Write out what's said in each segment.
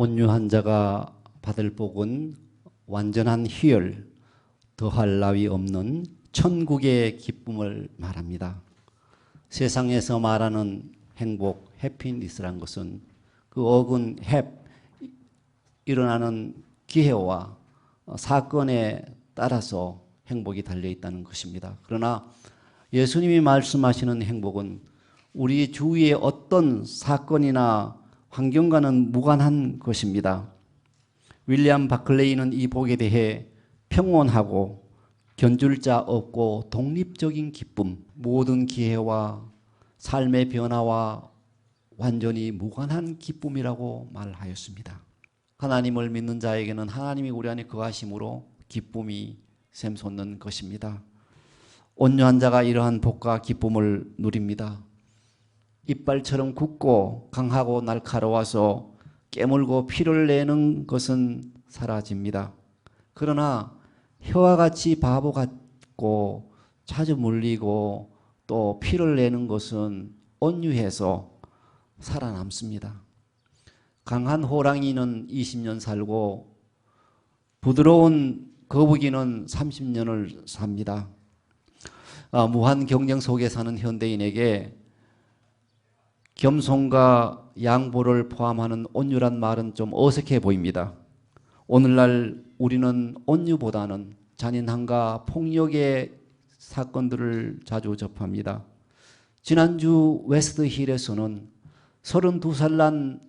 온유한 자가 받을 복은 완전한 희열, 더할 나위 없는 천국의 기쁨을 말합니다. 세상에서 말하는 행복, 해피니스란 것은 그 어근 햅 일어나는 기회와 사건에 따라서 행복이 달려 있다는 것입니다. 그러나 예수님이 말씀하시는 행복은 우리 주위의 어떤 사건이나 환경과는 무관한 것입니다. 윌리엄 바클레이는 이 복에 대해 평온하고 견줄 자 없고 독립적인 기쁨, 모든 기회와 삶의 변화와 완전히 무관한 기쁨이라고 말하였습니다. 하나님을 믿는 자에게는 하나님이 우리 안에 거하심으로 기쁨이 샘솟는 것입니다. 온유한 자가 이러한 복과 기쁨을 누립니다. 이빨처럼 굳고 강하고 날카로워서 깨물고 피를 내는 것은 사라집니다. 그러나 혀와 같이 바보 같고 자주 물리고 또 피를 내는 것은 온유해서 살아남습니다. 강한 호랑이는 20년 살고 부드러운 거북이는 30년을 삽니다. 아, 무한 경쟁 속에 사는 현대인에게 겸손과 양보를 포함하는 온유란 말은 좀 어색해 보입니다. 오늘날 우리는 온유보다는 잔인함과 폭력의 사건들을 자주 접합니다. 지난주 웨스트힐에서는 32살 난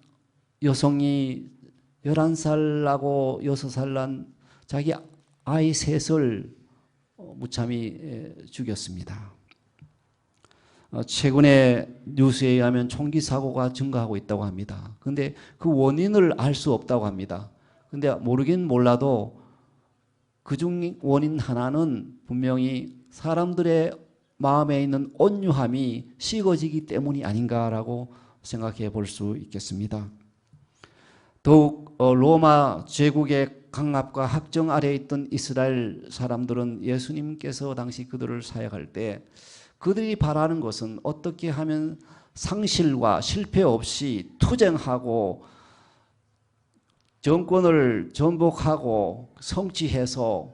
여성이 11살 나고 6살 난 자기 아이 셋을 무참히 죽였습니다. 어, 최근에 뉴스에 의하면 총기 사고가 증가하고 있다고 합니다. 근데 그 원인을 알 수 없다고 합니다. 근데 모르긴 몰라도 그 중 원인 하나는 분명히 사람들의 마음에 있는 온유함이 식어지기 때문이 아닌가라고 생각해 볼 수 있겠습니다. 더욱 어, 로마 제국의 강압과 학정 아래에 있던 이스라엘 사람들은 예수님께서 당시 그들을 사역할 때 그들이 바라는 것은 어떻게 하면 상실과 실패 없이 투쟁하고 정권을 전복하고 성취해서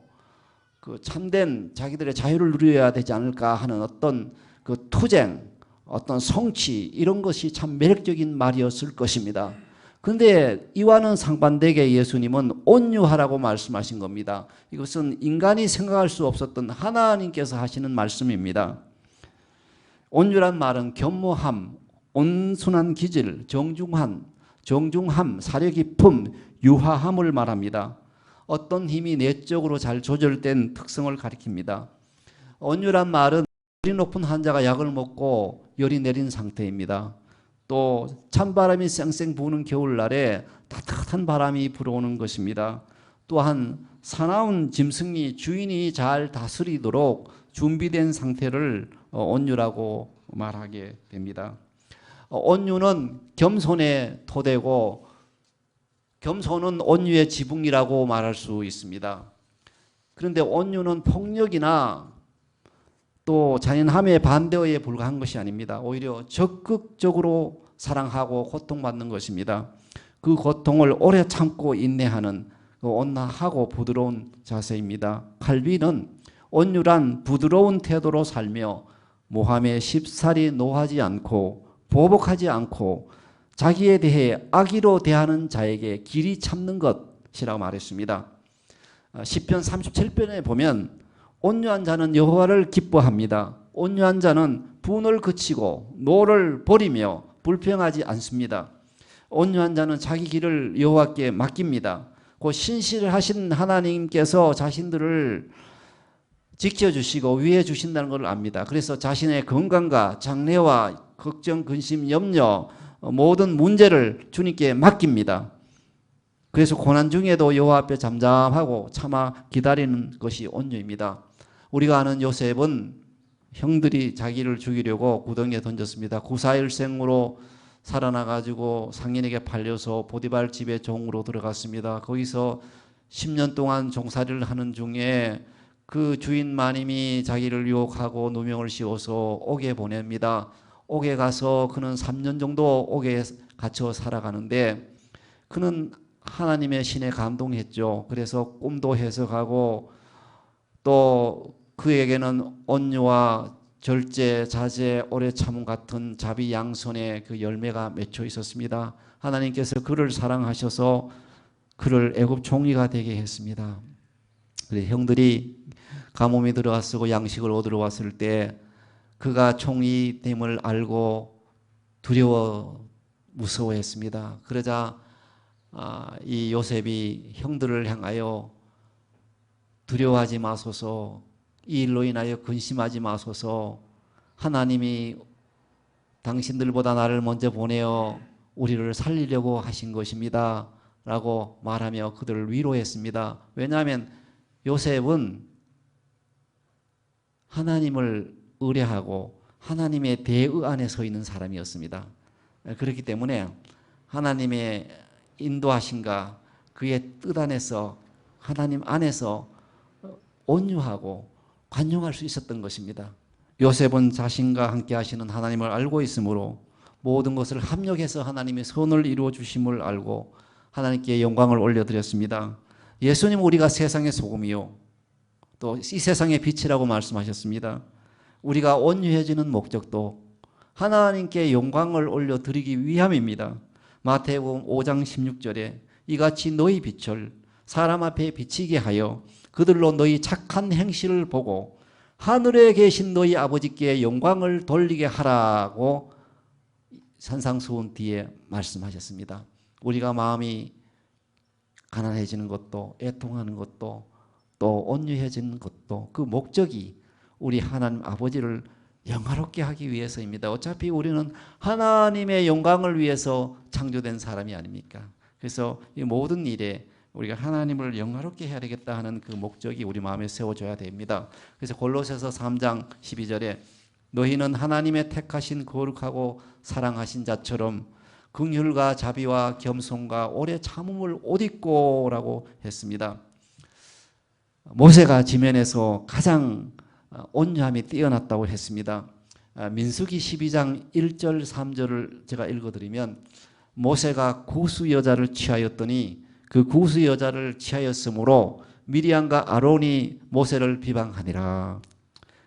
그 참된 자기들의 자유를 누려야 되지 않을까 하는 어떤 그 투쟁, 어떤 성취 이런 것이 참 매력적인 말이었을 것입니다. 근데 이와는 상반되게 예수님은 온유하라고 말씀하신 겁니다. 이것은 인간이 생각할 수 없었던 하나님께서 하시는 말씀입니다. 온유란 말은 겸모함, 온순한 기질, 정중한, 정중함, 사려 깊음, 유화함을 말합니다. 어떤 힘이 내적으로 잘 조절된 특성을 가리킵니다. 온유란 말은 열이 높은 환자가 약을 먹고 열이 내린 상태입니다. 또 찬바람이 쌩쌩 부는 겨울날에 따뜻한 바람이 불어오는 것입니다. 또한 사나운 짐승이 주인이 잘 다스리도록 준비된 상태를 어, 온유라고 말하게 됩니다. 어, 온유는 겸손의 토대고 겸손은 온유의 지붕이라고 말할 수 있습니다. 그런데 온유는 폭력이나 또 잔인함의 반대에 불과한 것이 아닙니다. 오히려 적극적으로 사랑하고 고통받는 것입니다. 그 고통을 오래 참고 인내하는 그 온화하고 부드러운 자세입니다. 칼빈은 온유란 부드러운 태도로 살며 모함에 쉽사리 노하지 않고 보복하지 않고 자기에 대해 악의로 대하는 자에게 길이 참는 것이라고 말했습니다. 어, 시편 37편에 보면 온유한 자는 여호와를 기뻐합니다. 온유한 자는 분을 그치고 노를 버리며 불평하지 않습니다. 온유한 자는 자기 길을 여호와께 맡깁니다. 그 신실하신 하나님께서 자신들을 지켜주시고 위해 주신다는 걸 압니다. 그래서 자신의 건강과 장래와 걱정, 근심, 염려 모든 문제를 주님께 맡깁니다. 그래서 고난 중에도 여호와 앞에 잠잠하고 참아 기다리는 것이 온유입니다. 우리가 아는 요셉은 형들이 자기를 죽이려고 구덩이에 던졌습니다. 구사일생으로 살아나가지고 상인에게 팔려서 보디발 집에 종으로 들어갔습니다. 거기서 10년 동안 종살이를 하는 중에 그 주인 마님이 자기를 유혹하고 누명을 씌워서 옥에 보냅니다. 옥에 가서 그는 3년 정도 옥에 갇혀 살아가는데 그는 하나님의 신에 감동했죠. 그래서 꿈도 해석하고 또 그에게는 온유와 절제, 자제, 오래 참음 같은 자비 양손의 그 열매가 맺혀 있었습니다. 하나님께서 그를 사랑하셔서 그를 애굽 총리가 되게 했습니다. 그래 형들이 가뭄이 들어왔고 양식을 얻으러 왔을 때 그가 총리됨을 알고 두려워 무서워했습니다. 그러자 아, 이 요셉이 형들을 향하여 두려워하지 마소서 이 일로 인하여 근심하지 마소서 하나님이 당신들보다 나를 먼저 보내어 우리를 살리려고 하신 것입니다. 라고 말하며 그들을 위로했습니다. 왜냐하면 요셉은 하나님을 의뢰하고 하나님의 대의 안에 서 있는 사람이었습니다. 그렇기 때문에 하나님의 인도하신가 그의 뜻 안에서 하나님 안에서 온유하고 관용할 수 있었던 것입니다. 요셉은 자신과 함께 하시는 하나님을 알고 있으므로 모든 것을 합력해서 하나님의 선을 이루어 주심을 알고 하나님께 영광을 올려드렸습니다. 예수님 우리가 세상의 소금이요. 또 이 세상의 빛이라고 말씀하셨습니다. 우리가 온유해지는 목적도 하나님께 영광을 올려드리기 위함입니다. 마태복음 5장 16절에 이같이 너희 빛을 사람 앞에 비치게 하여 그들로 너희 착한 행실을 보고 하늘에 계신 너희 아버지께 영광을 돌리게 하라고 산상수훈 뒤에 말씀하셨습니다. 우리가 마음이 가난해지는 것도 애통하는 것도 또 온유해지는 것도 그 목적이 우리 하나님 아버지를 영화롭게 하기 위해서입니다. 어차피 우리는 하나님의 영광을 위해서 창조된 사람이 아닙니까? 그래서 이 모든 일에 우리가 하나님을 영화롭게 해야 되겠다 하는 그 목적이 우리 마음에 세워져야 됩니다. 그래서 골로새서 3장 12절에 너희는 하나님의 택하신 거룩하고 사랑하신 자처럼 긍휼과 자비와 겸손과 오래 참음을 옷 입고라고 했습니다. 모세가 지면에서 가장 온유함이 뛰어났다고 했습니다. 민수기 12장 1절 3절을 제가 읽어드리면 모세가 구수 여자를 취하였더니 그 구수 여자를 취하였으므로 미리암과 아론이 모세를 비방하니라.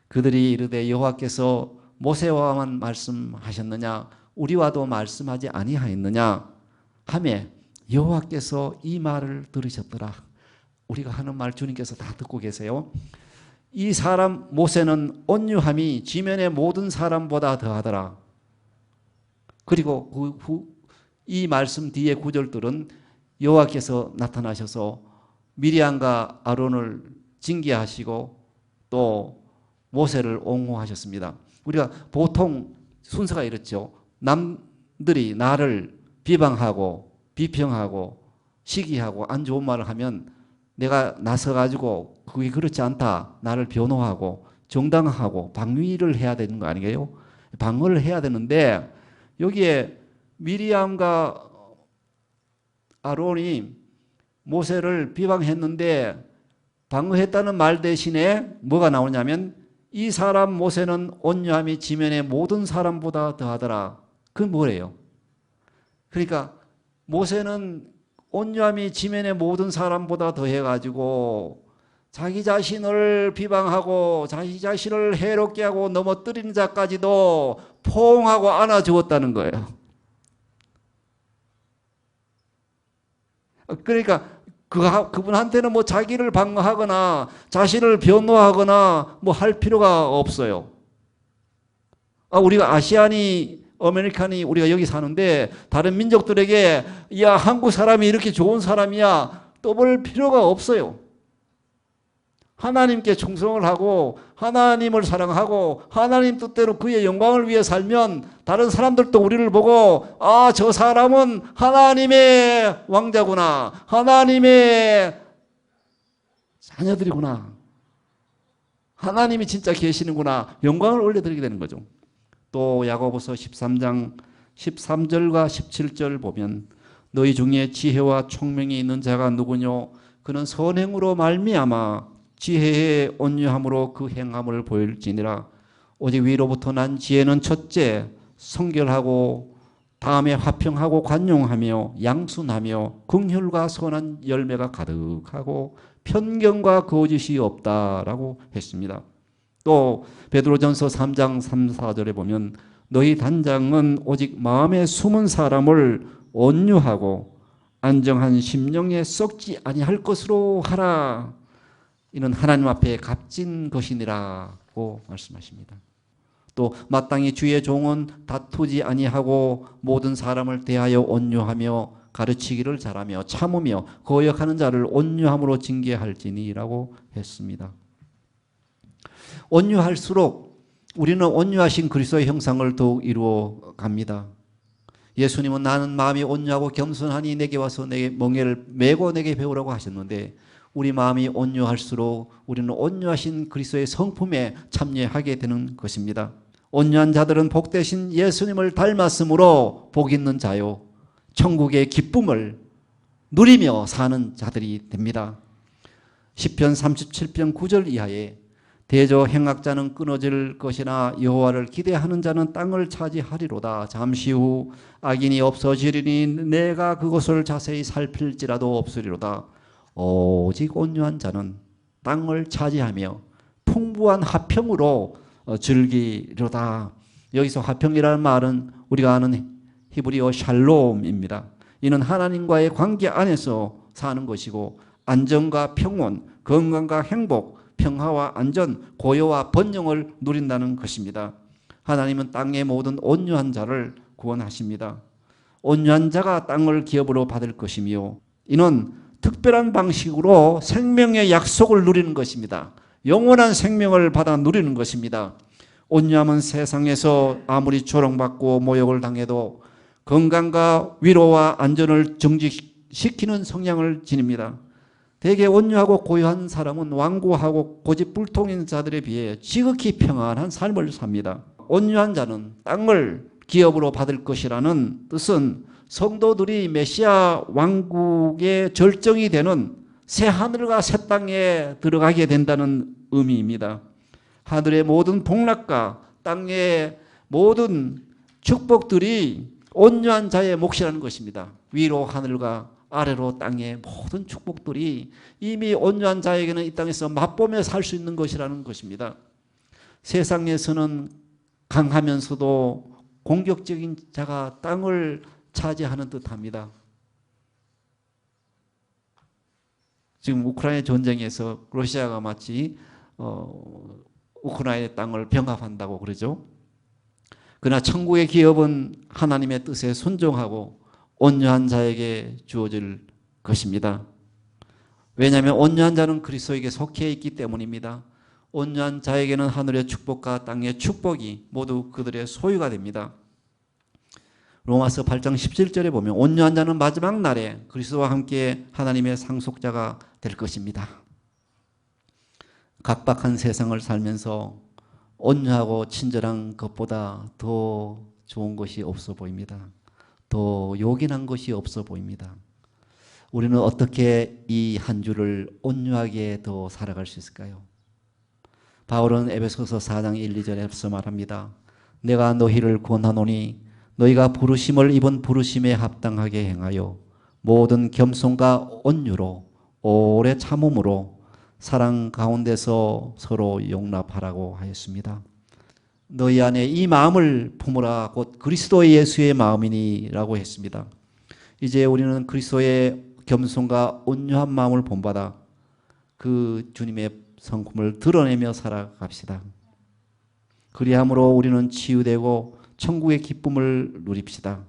그들이 이르되 여호와께서 모세와만 말씀하셨느냐 우리와도 말씀하지 아니하였느냐 하매 여호와께서 이 말을 들으셨더라. 우리가 하는 말 주님께서 다 듣고 계세요. 이 사람 모세는 온유함이 지면의 모든 사람보다 더하더라. 그리고 그이 말씀 뒤에 구절들은 여호와께서 나타나셔서 미리암과 아론을 징계하시고 또 모세를 옹호하셨습니다. 우리가 보통 순서가 이렇죠. 남들이 나를 비방하고 비평하고 시기하고 안 좋은 말을 하면 내가 나서 가지고 그게 그렇지 않다. 나를 변호하고 정당하고 방위를 해야 되는 거 아니에요? 방어를 해야 되는데 여기에 미리암과 아론이 모세를 비방했는데 방어했다는 말 대신에 뭐가 나오냐면 이 사람 모세는 온유함이 지면의 모든 사람보다 더하더라. 그건 뭐래요? 그러니까 모세는 온유함이 지면의 모든 사람보다 더해가지고 자기 자신을 비방하고 자기 자신을 해롭게 하고 넘어뜨리는 자까지도 포옹하고 안아주었다는 거예요. 그러니까 그, 그분한테는 뭐 자기를 방어하거나 자신을 변호하거나 뭐 할 필요가 없어요. 아, 우리가 아시안이 아메리칸이 우리가 여기 사는데 다른 민족들에게 야 한국 사람이 이렇게 좋은 사람이야 떠볼 필요가 없어요. 하나님께 충성을 하고 하나님을 사랑하고 하나님 뜻대로 그의 영광을 위해 살면 다른 사람들도 우리를 보고 아 저 사람은 하나님의 왕자구나 하나님의 자녀들이구나 하나님이 진짜 계시는구나 영광을 올려드리게 되는 거죠. 또 야고보서 13장 13절과 17절 보면 너희 중에 지혜와 총명이 있는 자가 누구뇨 그는 선행으로 말미암아 지혜의 온유함으로 그 행함을 보일지니라 오직 위로부터 난 지혜는 첫째 성결하고 다음에 화평하고 관용하며 양순하며 긍휼과 선한 열매가 가득하고 편견과 거짓이 없다라고 했습니다. 또 베드로전서 3장 3, 4절에 보면 너희 단장은 오직 마음에 숨은 사람을 온유하고 안정한 심령에 썩지 아니할 것으로 하라. 이는 하나님 앞에 값진 것이니라고 말씀하십니다. 또 마땅히 주의 종은 다투지 아니하고 모든 사람을 대하여 온유하며 가르치기를 잘하며 참으며 거역하는 자를 온유함으로 징계할지니라고 했습니다. 온유할수록 우리는 온유하신 그리스도의 형상을 더욱 이루어 갑니다. 예수님은 나는 마음이 온유하고 겸손하니 내게 와서 내게 멍에를 메고 내게 배우라고 하셨는데 우리 마음이 온유할수록 우리는 온유하신 그리스도의 성품에 참여하게 되는 것입니다. 온유한 자들은 복되신 예수님을 닮았으므로 복 있는 자요. 천국의 기쁨을 누리며 사는 자들이 됩니다. 10편 37편 9절 이하에 대저 행악자는 끊어질 것이나 여호와를 기대하는 자는 땅을 차지하리로다. 잠시 후 악인이 없어지리니 내가 그것을 자세히 살필지라도 없으리로다. 오직 온유한 자는 땅을 차지하며 풍부한 화평으로 어, 즐기려다. 여기서 화평이라는 말은 우리가 아는 히브리어 샬롬입니다. 이는 하나님과의 관계 안에서 사는 것이고 안정과 평온, 건강과 행복, 평화와 안전, 고요와 번영을 누린다는 것입니다. 하나님은 땅의 모든 온유한 자를 구원하십니다. 온유한 자가 땅을 기업으로 받을 것이며 이는 특별한 방식으로 생명의 약속을 누리는 것입니다. 영원한 생명을 받아 누리는 것입니다. 온유함은 세상에서 아무리 조롱받고 모욕을 당해도 건강과 위로와 안전을 정직시키는 성향을 지닙니다. 대개 온유하고 고요한 사람은 완고하고 고집불통인 자들에 비해 지극히 평안한 삶을 삽니다. 온유한 자는 땅을 기업으로 받을 것이라는 뜻은 성도들이 메시아 왕국의 절정이 되는 새 하늘과 새 땅에 들어가게 된다는 의미입니다. 하늘의 모든 복락과 땅의 모든 축복들이 온유한 자의 몫이라는 것입니다. 위로 하늘과 아래로 땅의 모든 축복들이 이미 온유한 자에게는 이 땅에서 맛보며 살 수 있는 것이라는 것입니다. 세상에서는 강하면서도 공격적인 자가 땅을 차지하는 듯합니다. 지금 우크라이나 전쟁에서 러시아가 마치 어, 우크라이나의 땅을 병합한다고 그러죠. 그러나 천국의 기업은 하나님의 뜻에 순종하고 온유한 자에게 주어질 것입니다. 왜냐하면 온유한 자는 그리스도에게 속해 있기 때문입니다. 온유한 자에게는 하늘의 축복과 땅의 축복이 모두 그들의 소유가 됩니다. 로마서 8장 17절에 보면 온유한 자는 마지막 날에 그리스도와 함께 하나님의 상속자가 될 것입니다. 각박한 세상을 살면서 온유하고 친절한 것보다 더 좋은 것이 없어 보입니다. 더 요긴한 것이 없어 보입니다. 우리는 어떻게 이 한 주를 온유하게 더 살아갈 수 있을까요? 바울은 에베소서 4장 1, 2절에서 말합니다. 내가 너희를 권하노니 너희가 부르심을 입은 부르심에 합당하게 행하여 모든 겸손과 온유로 오래 참음으로 사랑 가운데서 서로 용납하라고 하였습니다. 너희 안에 이 마음을 품으라 곧 그리스도 예수의 마음이니라고 했습니다. 이제 우리는 그리스도의 겸손과 온유한 마음을 본받아 그 주님의 성품을 드러내며 살아갑시다. 그리함으로 우리는 치유되고 천국의 기쁨을 누립시다.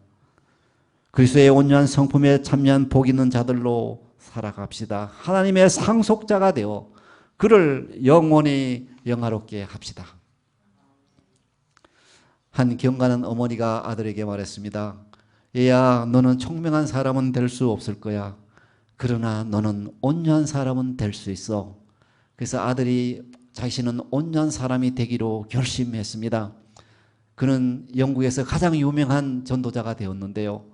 그리스도의 온유한 성품에 참여한 복 있는 자들로 살아갑시다. 하나님의 상속자가 되어 그를 영원히 영화롭게 합시다. 한 경가는 어머니가 아들에게 말했습니다. 얘야, 너는 총명한 사람은 될 수 없을 거야. 그러나 너는 온유한 사람은 될 수 있어. 그래서 아들이 자신은 온유한 사람이 되기로 결심했습니다. 그는 영국에서 가장 유명한 전도자가 되었는데요.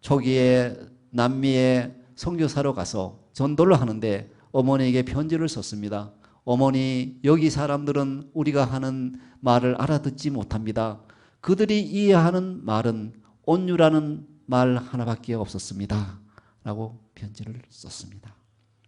초기에 남미에 선교사로 가서 전도를 하는데 어머니에게 편지를 썼습니다. 어머니, 여기 사람들은 우리가 하는 말을 알아듣지 못합니다. 그들이 이해하는 말은 온유라는 말 하나밖에 없었습니다. 라고 편지를 썼습니다.